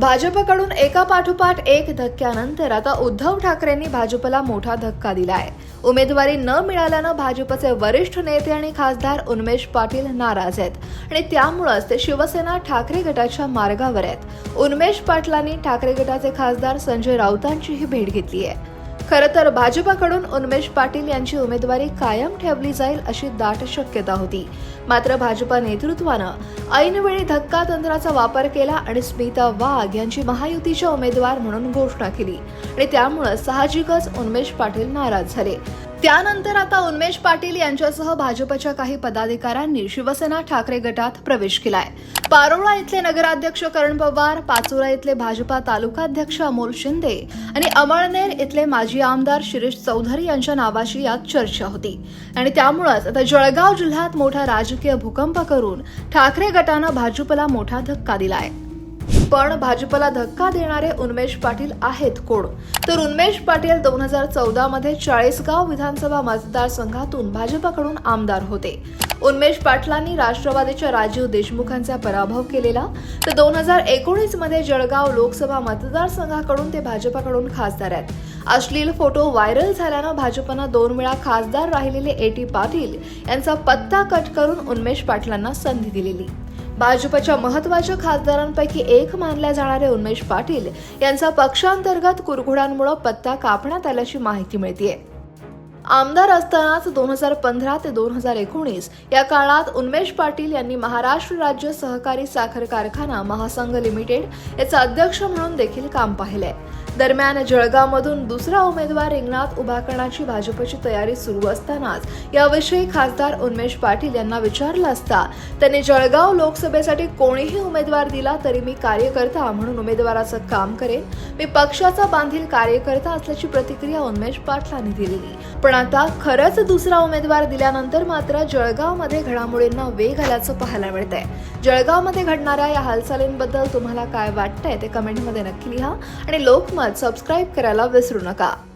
भाजपकडून एका पाठोपाठ एक धक्क्यानंतर आता उद्धव ठाकरेंनी भाजपला मोठा धक्का दिलाय. उमेदवारी न मिळाल्यानं भाजपचे वरिष्ठ नेते आणि खासदार उन्मेष पाटील नाराज आहेत. आणि त्यामुळंच ते शिवसेना ठाकरे गटाच्या मार्गावर आहेत. उन्मेष पाटलांनी ठाकरे गटाचे खासदार संजय राऊतांचीही भेट घेतली आहे खरं तर भाजपाकडून उन्मेष पाटील यांची उमेदवारी कायम ठेवली जाईल अशी दाट शक्यता होती. मात्र भाजपा नेतृत्वानं ऐनवेळी धक्का तंत्राचा वापर केला आणि स्मिता वाघ यांची महायुतीच्या उमेदवार म्हणून घोषणा केली. आणि त्यामुळं साहजिकच उन्मेष पाटील नाराज झाले. त्यानंतर आता उन्मेष पाटील यांच्यासह भाजपच्या काही पदाधिकाऱ्यांनी शिवसेना ठाकरे गटात प्रवेश केलाय. पारोळा इथले नगराध्यक्ष करण पवार पाचोरा इथले भाजपा तालुकाध्यक्ष अमोल शिंदे आणि अमळनेर इथले माजी आमदार शिरीष चौधरी यांच्या नावाची यात चर्चा होती. आणि त्यामुळेच आता जळगाव जिल्ह्यात मोठा राजकीय भूकंप करून ठाकरे गटानं भाजपला मोठा धक्का दिलाय. पण भाजपला धक्का देणारे उन्मेष पाटील आहेत कोण? तर उन्मेष पाटील दोन हजार चौदा मध्ये चाळीसगाव विधानसभा मतदारसंघातून भाजपकडून आमदार होते. उन्मेष पाटलांनी राष्ट्रवादीच्या राजीव देशमुखांचा पराभव केलेला. तर दोन हजार एकोणीसमध्ये जळगाव लोकसभा मतदारसंघाकडून ते भाजपकडून खासदार आहेत. अश्लील फोटो व्हायरल झाल्यानं भाजपनं दोन वेळा खासदार राहिलेले ए टी पाटील यांचा पत्ता कट करून उन्मेष पाटलांना संधी दिलेली. भाजपच्या महत्त्वाच्या खासदारांपैकी एक मानल्या जाणारे उन्मेश पाटील यांचा पक्षांतर्गत कुरघोडांमुळे पत्ता कापण्यात आल्याची माहिती मिळतीये. आमदार असतानाच दोन हजार पंधरा ते दोन हजार एकोणीस या काळात उन्मेश पाटील यांनी महाराष्ट्र राज्य सहकारी साखर कारखाना महासंघ लिमिटेड याचा अध्यक्ष म्हणून देखील काम पाहिलंय. दरम्यान जळगावमधून दुसरा उमेदवार रिंगणात उभा करण्याची भाजपची तयारी सुरू असतानाच याविषयी खासदार उन्मेश पाटील यांना विचारलं असता त्यांनी जळगाव लोकसभेसाठी कोणीही उमेदवार दिला तरी मी कार्यकर्ता म्हणून उमेदवाराचं काम करेन. मी पक्षाचा बांधील कार्यकर्ता असल्याची प्रतिक्रिया उन्मेश पाटलांनी दिलेली. पण आता खरंच दुसरा उमेदवार दिल्यानंतर मात्र जळगावमध्ये घडामोडींना वेग आल्याचं पाहायला मिळतंय. जळगावमध्ये घडणाऱ्या या हालचालींबद्दल तुम्हाला काय वाटतंय ते कमेंटमध्ये नक्की लिहा आणि लोकमत सबस्क्राईब करायला विसरू नका.